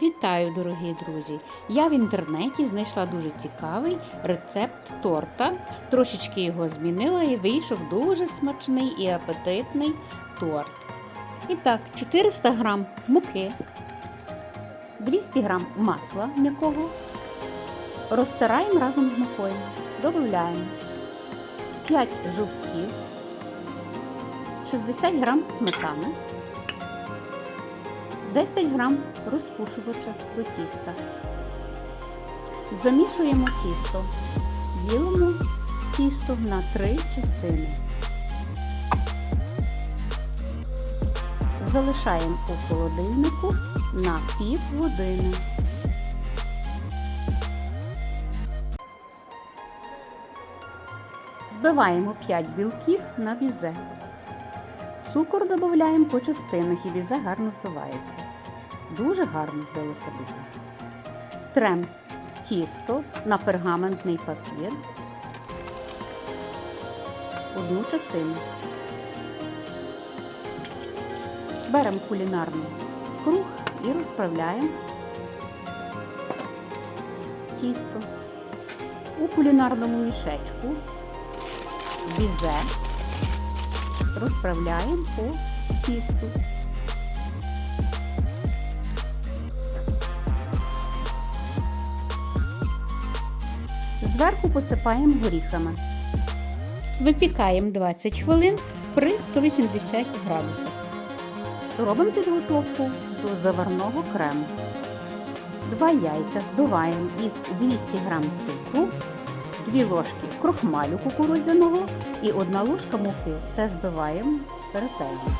Вітаю, дорогі друзі! Я в інтернеті знайшла дуже цікавий рецепт торта. Трошечки його змінила і вийшов дуже смачний і апетитний торт. І так, 400 грам муки, 200 грам масла м'якого. Розтираємо разом з мукою. Додаємо 5 жовтків, 60 грам сметани. 10 грам розпушувача до тіста. Замішуємо тісто. Ділимо тісто на три частини. Залишаємо у холодильнику на пів години. Збиваємо 5 білків на візе. Цукор додаємо по частинах і візе гарно збивається. Дуже гарно збилося візе. Трем тісто на пергаментний папір. Одну частину. Беремо кулінарний круг і розправляємо тісто. У кулінарному мішечку візе розправляємо по тісту. Зверху посипаємо горіхами. Випікаємо 20 хвилин при 180 градусах. Робимо підготовку до заварного крему. Два яйця збиваємо із 200 г цукру, 2 ложки крохмалю кукурудзяного і 1 ложка муки. Все збиваємо ретельно.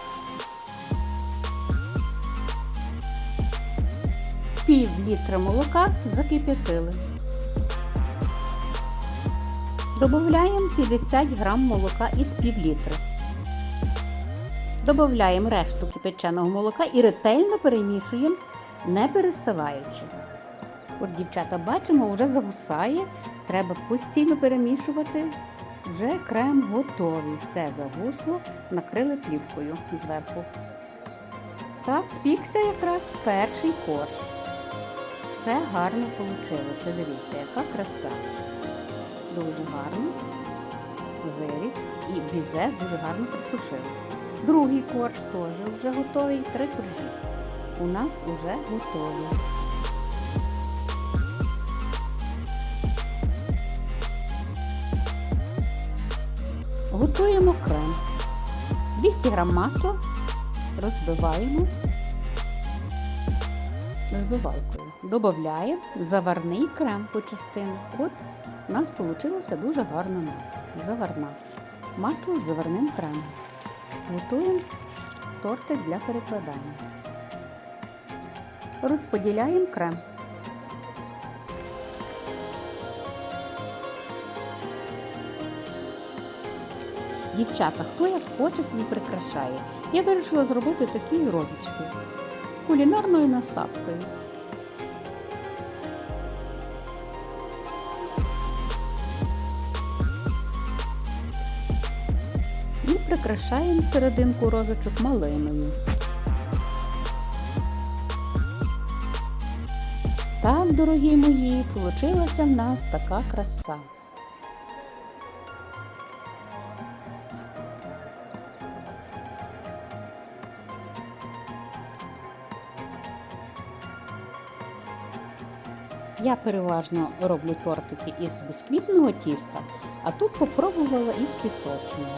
Пів літра молока закип'ятили. Добавляємо 50 грам молока із пів літри. Добавляємо решту кипяченого молока і ретельно перемішуємо, не переставаючи. От, дівчата, бачимо, вже загусає. Треба постійно перемішувати. Вже крем готовий. Все загусло, накрили плівкою зверху. Так, спікся якраз перший корж. Все гарно вийшло. Дивіться, яка краса. Дуже гарно виріс і бізе дуже гарно присушилося. Другий корж теж вже готовий. Три коржі. У нас вже готові. Готуємо крем. 200 г масла розбиваємо збивалкою. Додаємо заварний крем по частинах. От у нас вийшла дуже гарна маса. Заварна. Масло з заварним кремом. Готуємо тортик для перекладання. Розподіляємо крем. Дівчата, хто як хоче собі прикрашає. Я вирішила зробити такі розочки кулінарною насадкою. І прикрашаємо серединку розочок малиною. Так, дорогі мої, получилася в нас така краса. Я переважно роблю тортики із бісквітного тіста, а тут попробувала із пісочного.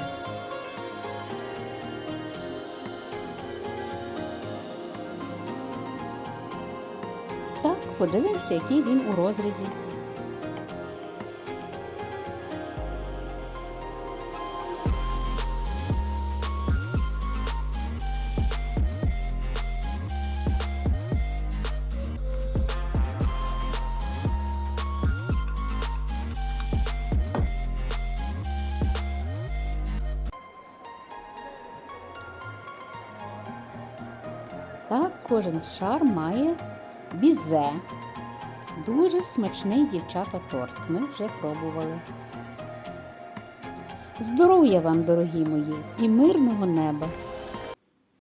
Так, подивимося, який він у розрізі. Так, кожен шар має бізе. Дуже смачний дівчата торт. Ми вже пробували. Здоров'я вам, дорогі мої, і мирного неба!